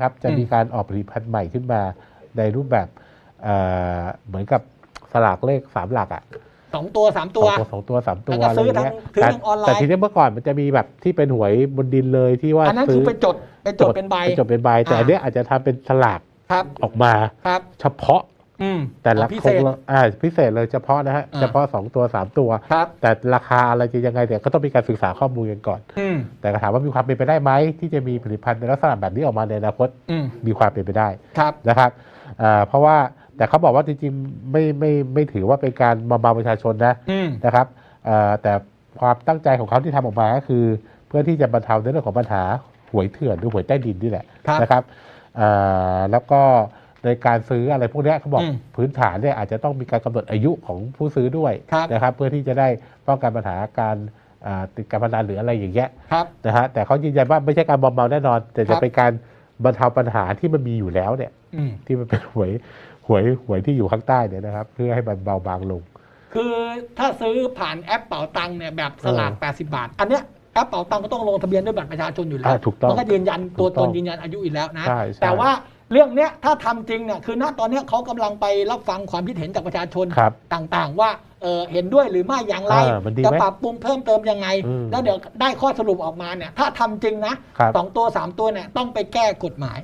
ครับจะอืมมีการออกผลิตภัณฑ์ใหม่ขึ้นมาในรูปแบบเอ่อเหมือนกับสลากเลขสามหลักอะสองตัวสามตัวสองตัวสองตัวสามตัวแล้วก็อะไรซื้อเงี้ยทางซื้อแต่ทางออนไลน์แต่ทีนี้เมื่อก่อนมันจะมีแบบที่เป็นหวยบนดินเลยที่ว่าอันนั้นซื้คือไปจดไปจดเป็นใบไปจดเป็นใบแต่อ่าอันเนี้ยอาจจะทำเป็นสลากครับออกมาครับเฉพาะ อืมแต่ละอ๋อพิคเศงษ ละอ่าพิเศษเลยเฉพาะนะฮะ อ่า เฉพาะสองตัวสามตัว ครับ แต่ราคาอะไรจะยังไงเนี่ยก็ต้องมีการศึกษาข้อมูลกันก่อน อืมแต่ก็ถามว่ามีความเป็นไปได้ไหมที่จะมีผลิตภัณฑ์ในลักษณะแบบนี้ออกมาในอนาคตอืมมีความเป็นไปได้ครับ นะครับอ่าเพราะว่าแต่เขาบอกว่าจริงๆไม่ไม่ไม่ถือว่าเป็นการมาเมาประชาชนนะ อืม นะครับอ่าแต่ความตั้งใจของเขาที่ทำออกมาก็คือ เพื่อที่จะบรรเทาในเรื่องของปัญหาหวยเถื่อนหรือหวยใต้ดินนี่แหละครับ นะครับอ่าแล้วก็ ในการซื้ออะไรพวกเนี้ยเขาบอกอืมพื้นฐานเนี่ยอาจจะต้องมีการกำหนดอายุของผู้ซื้อด้วยครับนะครับเพื่อที่จะได้ป้องกันปัญหาการอ่าติดการพนันหรืออะไรอย่างเงี้ยครับนะฮะแต่เขายืนยันว่าไม่ใช่การมอมเมาแน่นอน แต่ครัจะบเป็นการบรรเทาปัญหาที่มันมีอยู่แล้วเนี่ยอืมที่มันเป็นหวยหวยหวยที่อยู่ข้างใต้เนี่ยนะครับ เพื่อให้มันเบาบางลง คือถ้าซื้อผ่านแอปเป๋าตังค์เนี่ยแบบสลากเออ80 บาท อันเนี้ย แอปเป๋าตังค์ก็ต้องลงทะเบียนด้วยบัตรประชาชนอยู่แล้วอ่าถูกต้องมันก็ยืนยันตัวถูกตต้อนงยืนยันอายุอีกแล้วนะ ใช่ใช่ แต่ว่าเรื่องเนี้ยถ้าทำจริงเนี่ยคือณตอนเนี้ยเขากำลังไปรับฟังความคิดเห็นจากประชาชน ครับ ต่างๆ ว่าเออเห็นด้วยหรือไม่อย่างไร เออมันดีไหมจะปรับปรุงเพิ่มเติมยังไง อืมแล้วเดี๋ยวได้ข้อสรุปออกมาเนี่ยถ้าทำจริงนะครับ สองตัวสามตัวเนี่ยต้องไปแก้กฎหมาย